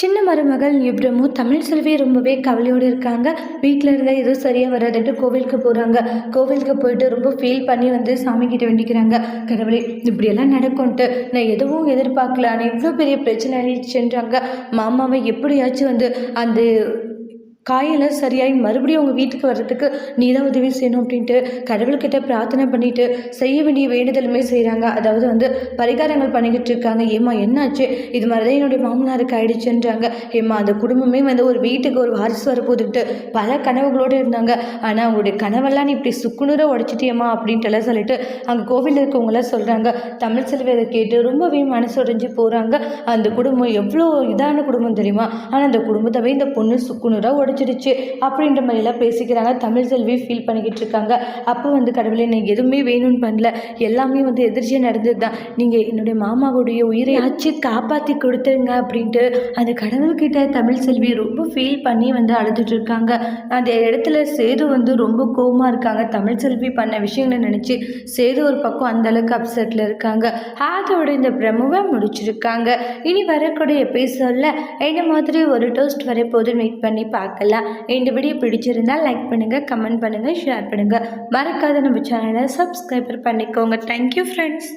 சின்ன மருமகள் இப்ரமு தமிழ் செல்வி ரொம்பவே கவலையோடு இருக்காங்க. வீட்டில் இருந்தால் எதுவும் சரியாக வராதுன்ட்டு கோவிலுக்கு போகிறாங்க கோவிலுக்கு போயிட்டு ரொம்ப ஃபீல் பண்ணி வந்து சாமி கிட்ட வேண்டிக்கிறாங்க. கடவுளே இப்படியெல்லாம் நடக்கும்ன்ட்டு நான் எதுவும் எதிர்பார்க்கல. ஆனால் இவ்வளோ பெரிய பிரச்சனை சென்றாங்க மாமாவை எப்படியாச்சும் வந்து அந்த காயெல்லாம் சரியாகி மறுபடியும் அவங்க வீட்டுக்கு வர்றதுக்கு நீ தான் உதவி செய்யணும் அப்படின்ட்டு கடவுள்கிட்ட பிரார்த்தனை பண்ணிட்டு செய்ய வேண்டிய வேண்டுதலுமே செய்கிறாங்க அதாவது வந்து பரிகாரங்கள் பண்ணிக்கிட்டு இருக்காங்க. ஏம்மா என்னாச்சு? இது மாதிரி தான் என்னுடைய மாமனாருக்கு ஆயிடுச்சுன்றாங்க. ஏம்மா அந்த குடும்பமே வந்து ஒரு வீட்டுக்கு ஒரு வாரிசு வரப்போதுட்டு பல கனவுகளோடு இருந்தாங்க. ஆனால் அவங்களுடைய கனவெல்லாம் நீ இப்படி சுக்குநூற உடச்சிட்டியம்மா அப்படின்ட்டுலாம் சொல்லிட்டு அங்கே கோவிலில் இருக்கவங்களாம் சொல்கிறாங்க தமிழ் செல்வியை கேட்டு ரொம்பவே மனசு உடைஞ்சு போகிறாங்க அந்த குடும்பம் எவ்வளோ இதான குடும்பம் தெரியுமா? ஆனால் அந்த குடும்பத்தவே இந்த பொண்ணு சுக்குநூறாக உடச்சிடுச்சு அப்படின்ற மாதிரிலாம் பேசிக்கிறாங்க. தமிழ் செல்வி ஃபீல் பண்ணிக்கிட்டு இருக்காங்க. அப்போ வந்து கடவுளே நீங்கள் எதுவுமே வேணும்னு பண்ணல. எல்லாமே வந்து எதிர்ச்சியாக நடந்தது தான் நீங்கள் என்னுடைய மாமாவுடைய உயிரை ஆச்சு காப்பாற்றி கொடுத்துருங்க அப்படின்ட்டு அந்த கடவுள்கிட்ட தமிழ் செல்வி ரொம்ப ஃபீல் பண்ணி வந்து அழுதுட்டு இருக்காங்க. அந்த இடத்துல சேது வந்து ரொம்ப கோவமாக இருக்காங்க. தமிழ் செல்வி பண்ண விஷயங்களை நினச்சி சேது ஒரு பக்கம் அந்த அளவுக்கு அப்செட்டில் இருக்காங்க. அதோட இந்த பிரமுவை முடிச்சிருக்காங்க. இனி வரக்கூடிய எபிசோடில் என்ன மாதிரி ஒரு டோஸ்ட் வரப்போகுதுன்னு வெயிட் பண்ணி பார்க்க பார்க்கலாம். இந்த வீடியோ பிடிச்சிருந்தால் லைக் பண்ணுங்கள் கமெண்ட் பண்ணுங்கள் ஷேர் பண்ணுங்கள் மறக்காத நம்ம சேனலை சப்ஸ்கிரைபர் பண்ணிக்கோங்க. Thank you friends